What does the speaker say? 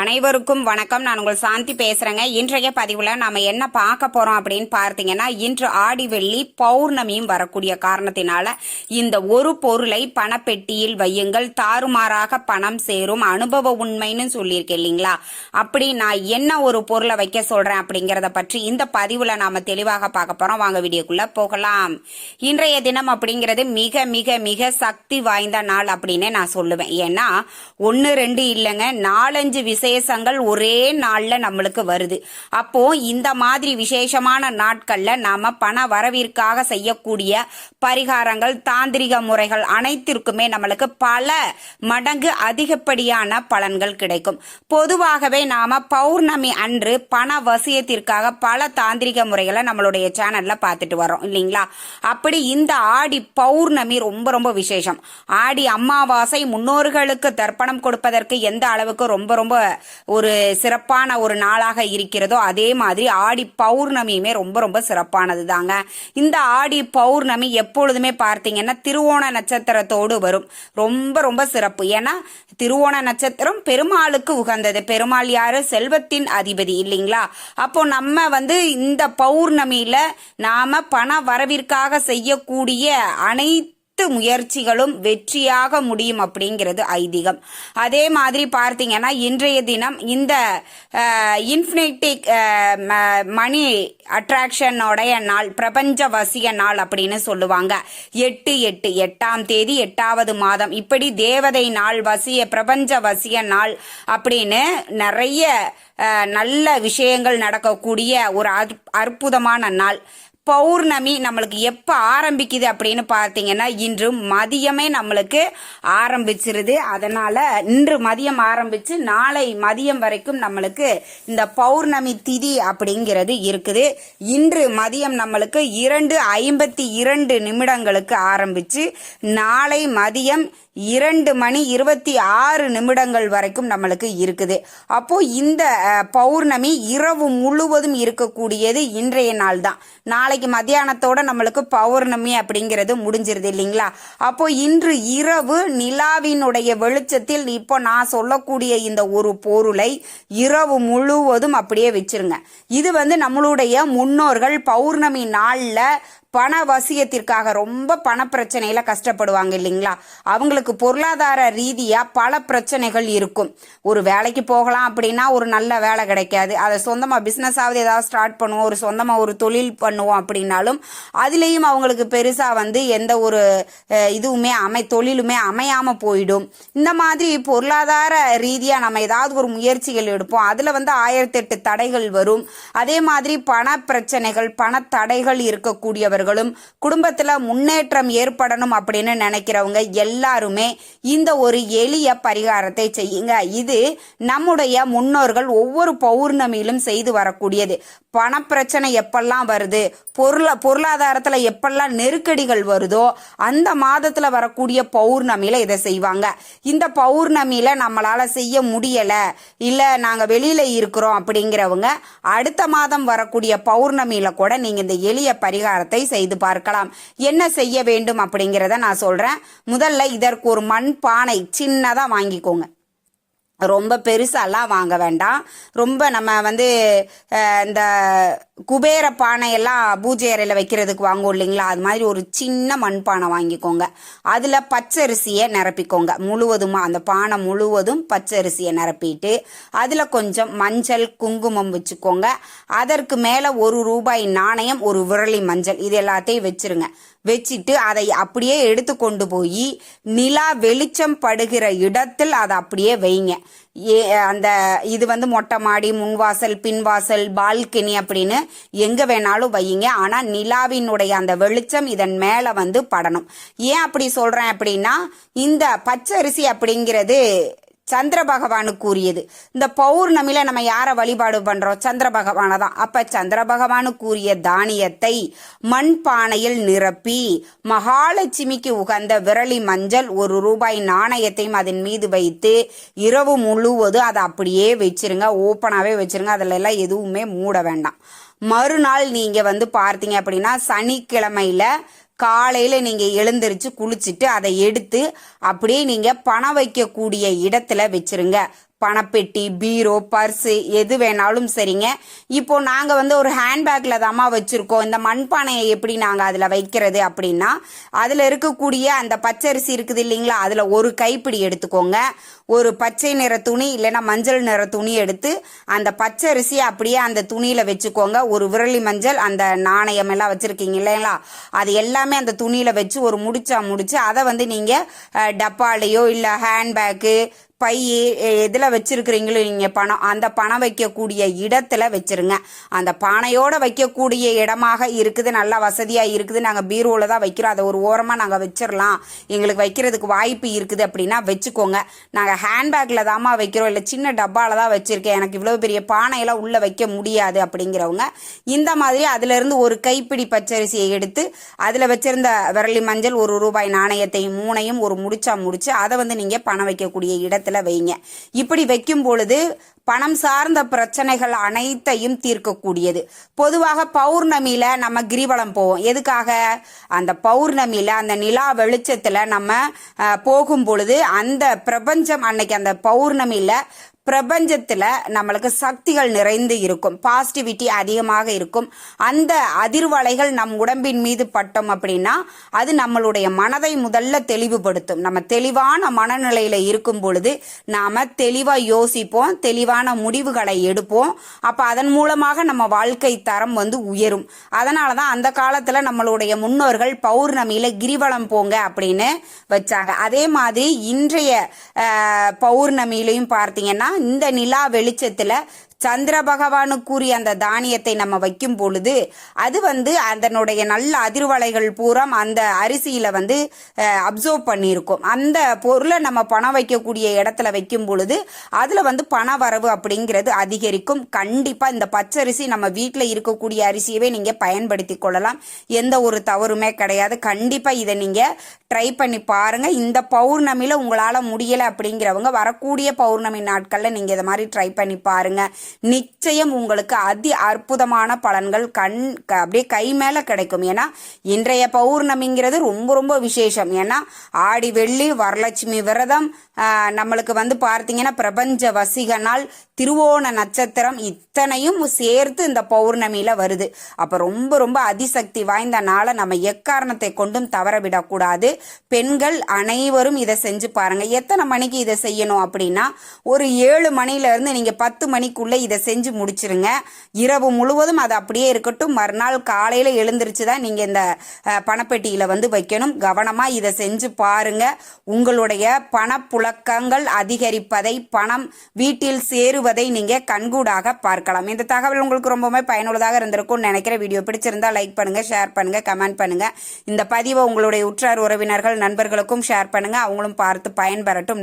அனைவருக்கும் வணக்கம். நான் உங்கள் சாந்தி பேசுறேங்க. இன்றைய பதிவுல நாம என்ன பார்க்க போறோம் அப்படின்னு பார்த்தீங்கன்னா இன்று ஆடி வெள்ளி பௌர்ணமியும் வரக்கூடிய காரணத்தினால இந்த ஒரு பொருளை பணப்பெட்டியில் வையுங்கள். தாறுமாறாக பணம் சேரும். அனுபவ உண்மைன்னு சொல்லியிருக்கேன் இல்லைங்களா? அப்படி நான் என்ன ஒரு பொருளை வைக்க சொல்றேன் அப்படிங்கறத பற்றி இந்த பதிவுல நாம தெளிவாக பார்க்க போறோம். வாங்க வீடியோக்குள்ள போகலாம். இன்றைய தினம் அப்படிங்கிறது மிக மிக மிக சக்தி வாய்ந்த நாள் அப்படின்னே நான் சொல்லுவேன். ஏன்னா ஒன்னு ரெண்டு இல்லைங்க. நாலஞ்சு விசேஷங்கள் ஒரே நாளில் நம்மளுக்கு வருது. அப்போ இந்த மாதிரி விசேஷமான நாட்களில் நாம பண வரவிற்காக செய்யக்கூடிய பரிகாரங்கள் தாந்திரிக முறைகள் அனைத்திற்குமே நம்மளுக்கு பல மடங்கு அதிகப்படியான பலன்கள் கிடைக்கும். பொதுவாகவே நாம பௌர்ணமி அன்று பண வசியத்திற்காக பல தாந்திரிக முறைகளை நம்மளுடைய சேனல்ல பார்த்துட்டு வரோம் இல்லைங்களா? அப்படி இந்த ஆடி பௌர்ணமி ரொம்ப ரொம்ப விசேஷம். ஆடி அமாவாசை முன்னோர்களுக்கு தர்ப்பணம் கொடுப்பதற்கு எந்த அளவுக்கு ரொம்ப ரொம்ப ஒரு சிறப்பான ஒரு நாளாக இருக்கிறதோ அதே மாதிரி ஆடி பௌர்ணமியுமே ரொம்ப ரொம்ப சிறப்பானது தாங்க இந்த ஆடி பௌர்ணமி எப்பொழுதுமே பார்த்தீங்கன்னா திருவோண நட்சத்திரத்தோடு வரும். ரொம்ப ரொம்ப சிறப்பு. ஏன்னா திருவோண நட்சத்திரம் பெருமாளுக்கு உகந்தது. பெருமாள் யாரு? செல்வத்தின் அதிபதி. இல்லைங்களா? அப்போ நம்ம வந்து இந்த பௌர்ணமியில நாம பண வரவிற்காக செய்யக்கூடிய அனைத்து அனைத்து முயற்சிகளும் வெற்றியாக முடியும் அப்படிங்கிறது ஐதீகம். அதே மாதிரி பார்த்தீங்கன்னா இன்றைய தினம் இந்த இன்ஃபினிட்டிக் மணி அட்ராக்ஷனோடைய நாள் பிரபஞ்ச வசிய நாள் அப்படின்னு சொல்லுவாங்க. எட்டு எட்டு எட்டாம் தேதி எட்டாவது மாதம். இப்படி தேவதை நாள் வசிய பிரபஞ்ச வசிய நாள் அப்படின்னு நிறைய நல்ல விஷயங்கள் நடக்கக்கூடிய ஒரு அற்புதமான நாள். பௌர்ணமி நம்மளுக்கு எப்போ ஆரம்பிக்குது அப்படின்னு பார்த்தீங்கன்னா இன்று மதியமே நம்மளுக்கு ஆரம்பிச்சிருது. அதனால் இன்று மதியம் ஆரம்பித்து நாளை மதியம் வரைக்கும் நம்மளுக்கு இந்த பௌர்ணமி திதி அப்படிங்கிறது இருக்குது. இன்று மதியம் நம்மளுக்கு இரண்டு ஐம்பத்தி இரண்டு நிமிடங்களுக்கு ஆரம்பித்து நாளை மதியம் இரண்டு மணி இருபத்தி ஆறு நிமிடங்கள் வரைக்கும் நம்மளுக்கு இருக்குது. அப்போ இந்த பௌர்ணமி இரவு முழுவதும் இருக்கக்கூடியது இன்றைய நாள் தான் நாளைக்கு மத்தியானத்தோட நம்மளுக்கு பௌர்ணமி அப்படிங்கிறது முடிஞ்சிருது இல்லைங்களா? அப்போ இன்று இரவு நிலாவினுடைய வெளிச்சத்தில் இப்போ நான் சொல்லக்கூடிய இந்த ஒரு பொருளை இரவு முழுவதும் அப்படியே வச்சிருங்க. இது வந்து நம்மளுடைய முன்னோர்கள் பௌர்ணமி நாளில் பண வசியத்திற்காக ரொம்ப பண பிரச்சனையில கஷ்டப்படுவாங்க இல்லைங்களா? அவங்களுக்கு பொருளாதார ரீதியா பல பிரச்சனைகள் இருக்கும். ஒரு வேலைக்கு போகலாம் அப்படின்னா ஒரு நல்ல வேலை கிடைக்காது. அதை சொந்தமா பிசினஸ் ஆகுது ஏதாவது ஸ்டார்ட் பண்ணுவோம். ஒரு சொந்தமா ஒரு தொழில் பண்ணுவோம் அப்படின்னாலும் அதுலேயும் அவங்களுக்கு பெருசா வந்து எந்த ஒரு இதுவுமே அமை தொழிலுமே அமையாம போயிடும். இந்த மாதிரி பொருளாதார ரீதியா நம்ம ஏதாவது ஒரு முயற்சிகள் எடுப்போம். அதுல வந்து ஆயிரத்தி எட்டு தடைகள் வரும். அதே மாதிரி பண பிரச்சனைகள் பண தடைகள் இருக்கக்கூடியவர் இருக்கிறவர்களும் குடும்பத்துல முன்னேற்றம் ஏற்படணும் அப்படின்னு நினைக்கிறவங்க எல்லாருமே இந்த ஒரு எளிய பரிகாரத்தை செய்யுங்க. இது நம்முடைய முன்னோர்கள் ஒவ்வொரு பௌர்ணமியிலும் செய்து வரக்கூடியது. பண பிரச்சனை எப்பெல்லாம் வருது? பொருள பொருளாதாரத்துல எப்பெல்லாம் நெருக்கடிகள் வருதோ அந்த மாதத்துல வரக்கூடிய பௌர்ணமியில இதை செய்வாங்க. இந்த பௌர்ணமியில நம்மளால செய்ய முடியல இல்ல நாங்க வெளியில இருக்கிறோம் அப்படிங்கிறவங்க அடுத்த மாதம் வரக்கூடிய பௌர்ணமியில கூட நீங்க இந்த எளிய பரிகாரத்தை செய்து பார்க்கலாம். என்ன செய்ய வேண்டும் அப்படிங்கிறத நான் சொல்றேன். முதல்ல இதற்கு ஒரு மண் பானை சின்னதா வாங்கிக்கோங்க. ரொம்ப பெருசாலாம் வாங்க வேண்டாம். ரொம்ப நம்ம வந்து இந்த குபேர பானையெல்லாம் பூஜை அறையில் வைக்கிறதுக்கு வாங்குவோம் இல்லைங்களா? அது மாதிரி ஒரு சின்ன மண்பானை வாங்கிக்கோங்க. அதில் பச்சரிசியை நிரப்பிக்கோங்க. முழுவதுமாக அந்த பானை முழுவதும் பச்சரிசியை நிரப்பிட்டு அதில் கொஞ்சம் மஞ்சள் குங்குமம் வச்சுக்கோங்க. அதற்கு மேலே ஒரு ரூபாய் நாணயம் ஒரு விரலி மஞ்சள் இது எல்லாத்தையும் வச்சுருங்க. வச்சுட்டு அதை அப்படியே எடுத்து கொண்டு போய் நிலா வெளிச்சம் படுகிற இடத்தில் அதை அப்படியே வைங்க. ஏ அந்த இது வந்து மொட்டை மாடி முன்வாசல் பின்வாசல் பால்கனி அப்படின்னு எங்க வேணாலும் வையுங்க. ஆனா நிலாவினுடைய அந்த வெளிச்சம் இதன் மேல வந்து படணும். ஏன் அப்படி சொல்றேன் அப்படின்னா இந்த பச்சரிசி அப்படிங்கிறது சந்திர பகவானு கூறியது. இந்த பௌர்ணமியில நம்ம யாரை வழிபாடு பண்றோம்? சந்திர பகவானை தான். அப்ப சந்திர பகவானு கூறிய தானியத்தை மண் பானையில் நிரப்பி மகாலட்சுமிக்கு உகந்த விரலி மஞ்சள் ஒரு ரூபாய் நாணயத்தையும் அதன் மீது வைத்து இரவு முழுவதும் அதை அப்படியே வச்சிருங்க. ஓப்பனாவே வச்சிருங்க. அதுல எல்லாம் எதுவுமே மூட வேண்டாம். மறுநாள் நீங்க வந்து பார்த்தீங்க அப்படின்னா சனிக்கிழமையில காலையில் நீங்கள் எழுந்திரிச்சு குளிச்சுட்டு அதை எடுத்து அப்படியே நீங்கள் பணம் வைக்கக்கூடிய இடத்துல வச்சிருங்க. பணப்பெட்டி பீரோ பர்ஸு எது வேணாலும் சரிங்க. இப்போ நாங்கள் வந்து ஒரு ஹேண்ட்பேக்கில் தாம்மா வச்சுருக்கோம். இந்த மண்பானையை எப்படி நாங்கள் அதில் வைக்கிறது அப்படின்னா அதில் இருக்கக்கூடிய அந்த பச்சரிசி இருக்குது இல்லைங்களா அதில் ஒரு கைப்பிடி எடுத்துக்கோங்க. ஒரு பச்சை நிற துணி இல்லைன்னா மஞ்சள் நிற துணி எடுத்து அந்த பச்சரிசி அப்படியே அந்த துணியில் வச்சுக்கோங்க. ஒரு விரலி மஞ்சள் அந்த நாணயம் எல்லாம் வச்சுருக்கீங்க இல்லைங்களா அது எல்லாமே அந்த துணியில் வச்சு ஒரு முடிச்சா முடிச்சு அதை வந்து நீங்கள் டப்பாலையோ இல்லை ஹேண்ட்பேக்கு பை எதில் வச்சிருக்கிறீங்களோ நீங்கள் பணம் அந்த பணம் வைக்கக்கூடிய இடத்துல வச்சுருங்க. அந்த பானையோட வைக்கக்கூடிய இடமாக இருக்குது நல்லா வசதியாக இருக்குது நாங்கள் பீரோவில் தான் வைக்கிறோம். அதை ஒரு ஓரமாக நாங்கள் வச்சிடலாம் எங்களுக்கு வைக்கிறதுக்கு வாய்ப்பு இருக்குது அப்படின்னா வச்சுக்கோங்க. நாங்கள் ஹேண்ட்பேக்கில் தாம்மா வைக்கிறோம். இல்லை சின்ன டப்பாவில் தான் வச்சுருக்கேன். எனக்கு இவ்வளோ பெரிய பானையெல்லாம் உள்ளே வைக்க முடியாது அப்படிங்கிறவங்க இந்த மாதிரி அதிலிருந்து ஒரு கைப்பிடி பச்சரிசியை எடுத்து அதில் வச்சிருந்த விரலி மஞ்சள் ஒரு ரூபாய் நாணயத்தை மூணையும் ஒரு முடிச்சா முடிச்சு அதை வந்து நீங்கள் பணம் வைக்கக்கூடிய இடத்துல வைங்க. இப்படி வைக்கும் பொழுது பணம் சார்ந்த பிரச்சனைகள் அனைத்தையும் தீர்க்கக்கூடியது. பொதுவாக பௌர்ணமியில நம்ம கிரிவலம் போவோம். எதுக்காக? அந்த பௌர்ணமியில அந்த நிலா வெளிச்சத்துல நம்ம போகும் பொழுது அந்த பிரபஞ்சம் அன்னைக்கு அந்த பௌர்ணமியில பிரபஞ்சத்தில் நம்மளுக்கு சக்திகள் நிறைந்து இருக்கும். பாசிட்டிவிட்டி அதிகமாக இருக்கும். அந்த அதிர்வலைகள் நம் உடம்பின் மீது பட்டோம் அப்படின்னா அது நம்மளுடைய மனதை முதல்ல தெளிவுபடுத்தும். நம்ம தெளிவான மனநிலையில் இருக்கும் பொழுது நாம் தெளிவாக யோசிப்போம் தெளிவான முடிவுகளை எடுப்போம். அப்போ அதன் மூலமாக நம்ம வாழ்க்கை தரம் வந்து உயரும். அதனால தான் அந்த காலத்தில் நம்மளுடைய முன்னோர்கள் பௌர்ணமியில் கிரிவலம் போங்க அப்படின்னு வச்சாங்க. அதே மாதிரி இன்றைய பௌர்ணமியிலையும் பார்த்தீங்கன்னா இந்த நிலா வெளிச்சத்தில் சந்திர பகவானுக்குரிய அந்த தானியத்தை நம்ம வைக்கும் பொழுது அது வந்து அதனுடைய நல்ல அதிர்வலைகள் பூரா அந்த அரிசியில வந்து அப்சர்வ் பண்ணியிருக்கும். அந்த பொருளை நம்ம பணம் வைக்கக்கூடிய இடத்துல வைக்கும் பொழுது அதுல வந்து பண வரவு அப்படிங்கிறது அதிகரிக்கும். கண்டிப்பா இந்த பச்சரிசி நம்ம வீட்டில் இருக்கக்கூடிய அரிசியவே நீங்க பயன்படுத்தி கொள்ளலாம். எந்த ஒரு தவறுமே கிடையாது. கண்டிப்பா இதை நீங்க ட்ரை பண்ணி பாருங்க. இந்த பௌர்ணமியில உங்களால முடியல அப்படிங்கிறவங்க வரக்கூடிய பௌர்ணமி நாட்கள்ல நீங்க இதை மாதிரி ட்ரை பண்ணி பாருங்க. நிச்சயம் உங்களுக்கு அதி அற்புதமான பலன்கள் கண் க- அப்படியே கை மேல கிடைக்கும். ஏன்னா இன்றைய பௌர்ணமிங்கிறது ரொம்ப ரொம்ப விசேஷம். ஏன்னா ஆடி வெள்ளி வரலட்சுமி விரதம் நம்மளுக்கு வந்து பார்த்தீங்கன்னா பிரபஞ்ச வசிக நாள் திருவோண நட்சத்திரம் இத்தனையும் சேர்த்து இந்த பௌர்ணமியில வருது. அப்ப ரொம்ப ரொம்ப அதிசக்தி வாய்ந்த நாளை நம்ம எக்காரணத்தை கொண்டும் தவற விடக்கூடாது பெண்கள் அனைவரும் இதை செஞ்சு பாருங்க. எத்தனை மணிக்கு இதை செய்யணும் அப்படின்னா ஒரு ஏழு மணில இருந்து நீங்க பத்து மணிக்குள்ள இதை செஞ்சு முடிச்சிருங்க. இரவு முழுவதும் அது அப்படியே இருக்கட்டும். மறுநாள் காலையில் எழுந்திருச்சு தான் நீங்கள் இந்த பணப்பெட்டியில் வந்து வைக்கணும். கவனமாக இதை செஞ்சு பாருங்க. உங்களுடைய பணப்புழக்கங்கள் அதிகரிப்பதை பணம் வீட்டில் சேருவதை நீங்கள் கண்கூடாக பார்க்கலாம். இந்த தகவல் உங்களுக்கு ரொம்பவுமே பயனுள்ளதாக இருந்திருக்கும்னு நினைக்கிற வீடியோ பிடிச்சிருந்தா லைக் பண்ணுங்க ஷேர் பண்ணுங்க கமெண்ட் பண்ணுங்க. இந்த பதிவை உங்களுடைய உற்றார் உறவினர்கள் நண்பர்களுக்கும் ஷேர் பண்ணுங்க. அவங்களும் பார்த்து பயன்பெறட்டும்.